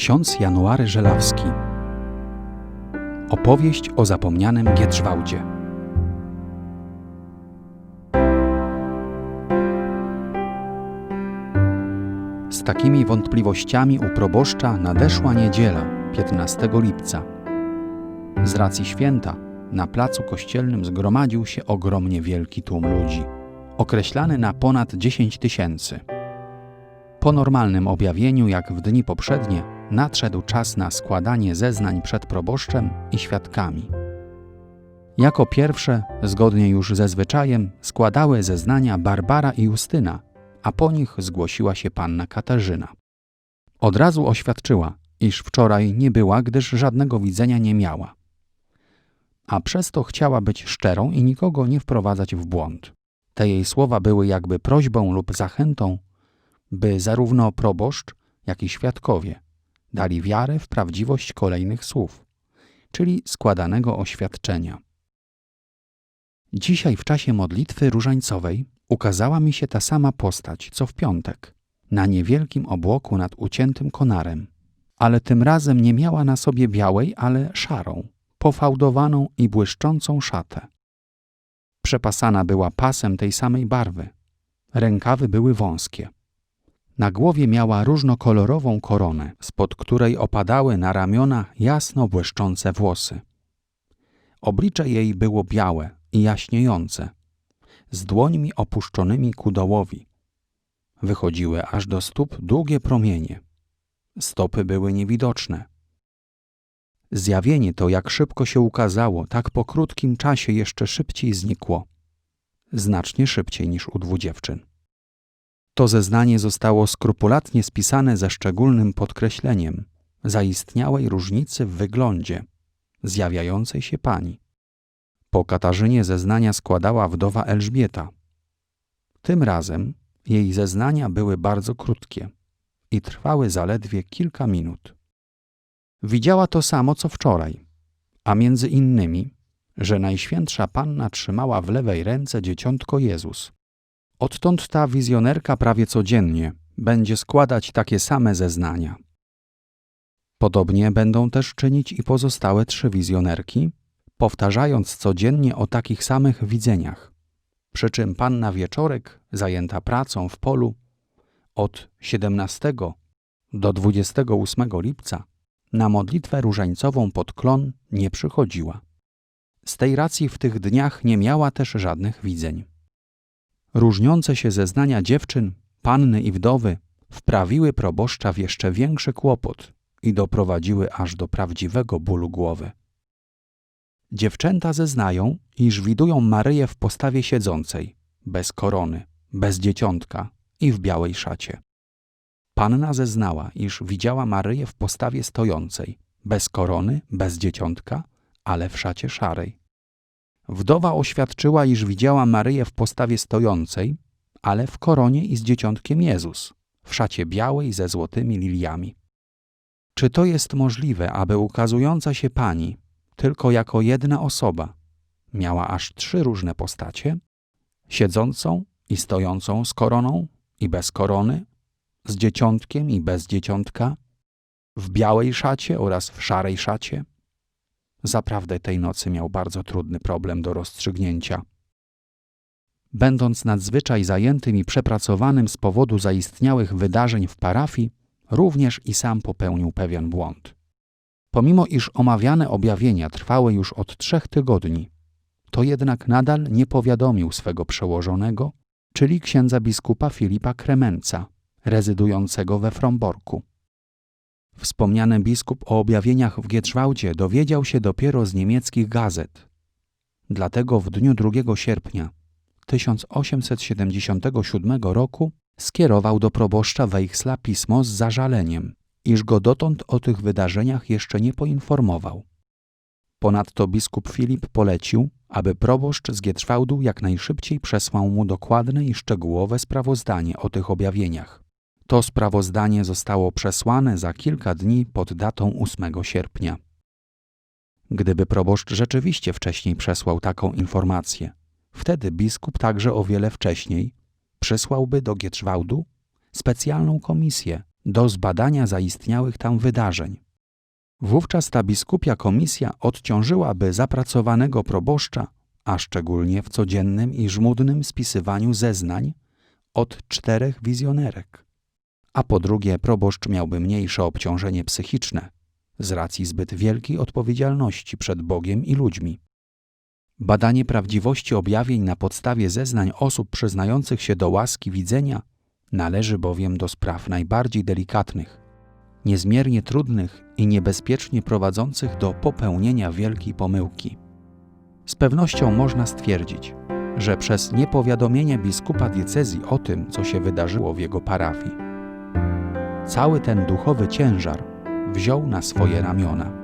Ksiądz January Żelawski Opowieść o zapomnianym Gietrzwałdzie Z takimi wątpliwościami u proboszcza nadeszła niedziela, 15 lipca. Z racji święta na placu kościelnym zgromadził się ogromnie wielki tłum ludzi, określany na ponad 10 tysięcy. Po normalnym objawieniu, jak w dni poprzednie, nadszedł czas na składanie zeznań przed proboszczem i świadkami. Jako pierwsze, zgodnie już ze zwyczajem, składały zeznania Barbara i Justyna, a po nich zgłosiła się panna Katarzyna. Od razu oświadczyła, iż wczoraj nie była, gdyż żadnego widzenia nie miała. A przez to chciała być szczerą i nikogo nie wprowadzać w błąd. Te jej słowa były jakby prośbą lub zachętą, by zarówno proboszcz, jak i świadkowie dali wiarę w prawdziwość kolejnych słów, czyli składanego oświadczenia. Dzisiaj w czasie modlitwy różańcowej ukazała mi się ta sama postać, co w piątek, na niewielkim obłoku nad uciętym konarem, ale tym razem nie miała na sobie białej, ale szarą, pofałdowaną i błyszczącą szatę. Przepasana była pasem tej samej barwy. Rękawy były wąskie. Na głowie miała różnokolorową koronę, spod której opadały na ramiona jasno błyszczące włosy. Oblicze jej było białe i jaśniejące, z dłońmi opuszczonymi ku dołowi. Wychodziły aż do stóp długie promienie. Stopy były niewidoczne. Zjawienie to, jak szybko się ukazało, tak po krótkim czasie jeszcze szybciej znikło. Znacznie szybciej niż u dwu dziewczyn. To zeznanie zostało skrupulatnie spisane ze szczególnym podkreśleniem zaistniałej różnicy w wyglądzie zjawiającej się pani. Po Katarzynie zeznania składała wdowa Elżbieta. Tym razem jej zeznania były bardzo krótkie i trwały zaledwie kilka minut. Widziała to samo co wczoraj, a między innymi, że Najświętsza Panna trzymała w lewej ręce dzieciątko Jezus. Odtąd ta wizjonerka prawie codziennie będzie składać takie same zeznania. Podobnie będą też czynić i pozostałe trzy wizjonerki, powtarzając codziennie o takich samych widzeniach. Przy czym panna Wieczorek, zajęta pracą w polu, od 17 do 28 lipca na modlitwę różańcową pod klon nie przychodziła. Z tej racji w tych dniach nie miała też żadnych widzeń. Różniące się zeznania dziewczyn, panny i wdowy wprawiły proboszcza w jeszcze większy kłopot i doprowadziły aż do prawdziwego bólu głowy. Dziewczęta zeznają, iż widują Maryję w postawie siedzącej, bez korony, bez dzieciątka i w białej szacie. Panna zeznała, iż widziała Maryję w postawie stojącej, bez korony, bez dzieciątka, ale w szacie szarej. Wdowa oświadczyła, iż widziała Maryję w postawie stojącej, ale w koronie i z dzieciątkiem Jezus, w szacie białej ze złotymi liliami. Czy to jest możliwe, aby ukazująca się Pani tylko jako jedna osoba miała aż trzy różne postacie? Siedzącą i stojącą z koroną i bez korony, z dzieciątkiem i bez dzieciątka, w białej szacie oraz w szarej szacie? Zaprawdę tej nocy miał bardzo trudny problem do rozstrzygnięcia. Będąc nadzwyczaj zajętym i przepracowanym z powodu zaistniałych wydarzeń w parafii, również i sam popełnił pewien błąd. Pomimo iż omawiane objawienia trwały już od trzech tygodni, to jednak nadal nie powiadomił swego przełożonego, czyli księdza biskupa Filipa Kremenca, rezydującego we Fromborku. Wspomniany biskup o objawieniach w Gietrzwałdzie dowiedział się dopiero z niemieckich gazet. Dlatego w dniu 2 sierpnia 1877 roku skierował do proboszcza Wejchsla pismo z zażaleniem, iż go dotąd o tych wydarzeniach jeszcze nie poinformował. Ponadto biskup Filip polecił, aby proboszcz z Gietrzwałdu jak najszybciej przesłał mu dokładne i szczegółowe sprawozdanie o tych objawieniach. To sprawozdanie zostało przesłane za kilka dni pod datą 8 sierpnia. Gdyby proboszcz rzeczywiście wcześniej przesłał taką informację, wtedy biskup także o wiele wcześniej przysłałby do Gietrzwałdu specjalną komisję do zbadania zaistniałych tam wydarzeń. Wówczas ta biskupia komisja odciążyłaby zapracowanego proboszcza, a szczególnie w codziennym i żmudnym spisywaniu zeznań, od czterech wizjonerek. A po drugie, proboszcz miałby mniejsze obciążenie psychiczne z racji zbyt wielkiej odpowiedzialności przed Bogiem i ludźmi. Badanie prawdziwości objawień na podstawie zeznań osób przyznających się do łaski widzenia należy bowiem do spraw najbardziej delikatnych, niezmiernie trudnych i niebezpiecznie prowadzących do popełnienia wielkiej pomyłki. Z pewnością można stwierdzić, że przez niepowiadomienie biskupa diecezji o tym, co się wydarzyło w jego parafii, cały ten duchowy ciężar wziął na swoje ramiona.